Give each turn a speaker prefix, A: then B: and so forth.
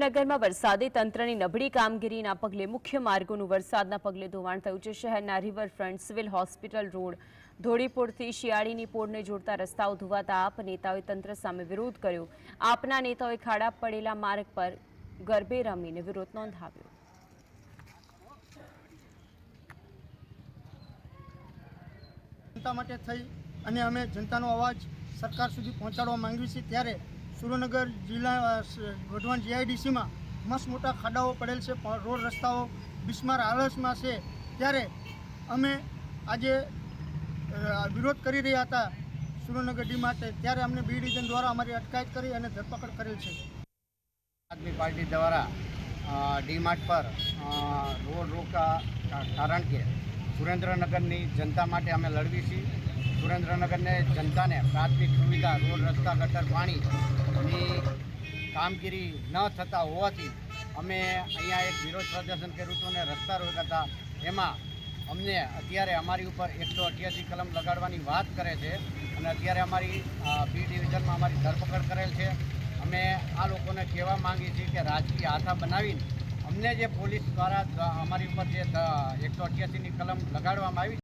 A: નગરમાં વરસાદી તંત્રની નબળી કામગીરીના પગલે મુખ્ય માર્ગોનું વરસાદના પગલે ધોવાણ થયું છે. શહેરના રિવરફ્રન્ટ, સિવિલ હોસ્પિટલ રોડ, ધોળીપુરથી શિયાળીની પોળને જોડતા રસ્તાઓ ધોવાતા આપ નેતાઓએ તંત્ર સામે વિરોધ કર્યો. આપના નેતાઓએ ખાડા પડેલા માર્ગ પર ગરબે રમીને વિરોધ નોંધાવ્યો.
B: જનતા માટે થઈ અને અમે જનતાનો અવાજ સરકાર સુધી પહોંચાડવા માંગીએ છીએ ત્યારે સુરેન્દ્રનગર જિલ્લા વઢવાણ જીઆઈડીસીમાં મસ્ત મોટા ખાડાઓ પડેલ છે રોડ રસ્તાઓ બિસ્માર હાલતમાં છે. ત્યારે અમે આજે વિરોધ કરી રહ્યા હતા સુરેન્દ્રનગર ડી માટે. ત્યારે અમને બી ડિવિઝન દ્વારા અમારી અટકાયત કરી અને ધરપકડ કરેલ છે.
C: આદમી પાર્ટી દ્વારા ડીમાર્ટ પર રોડ રોકા કારણ કે સુરેન્દ્રનગરની જનતા માટે અમે લડવી છીએ. સુરેન્દ્રનગરને જનતાને પ્રાથમિક સુવિધા, રોડ, રસ્તા, ગટર પાણીની કામગીરી ન થતા હોવાથી અમે અહીંયા એક વિરોધ પ્રદર્શન કર્યું હતું અને રસ્તા રોક્યા હતા. એમાં અમને અત્યારે અમારી ઉપર એકસો અઠ્યાસી કલમ લગાડવાની વાત કરે છે અને અત્યારે અમારી બી ડિવિઝનમાં અમારી ધરપકડ કરેલ છે. અમે આ લોકોને કહેવા માંગીએ છીએ કે રાજકીય આથા બનાવીને અમને જે પોલીસ દ્વારા અમારી ઉપર જે એકસો અઠ્યાસીની કલમ લગાડવામાં આવી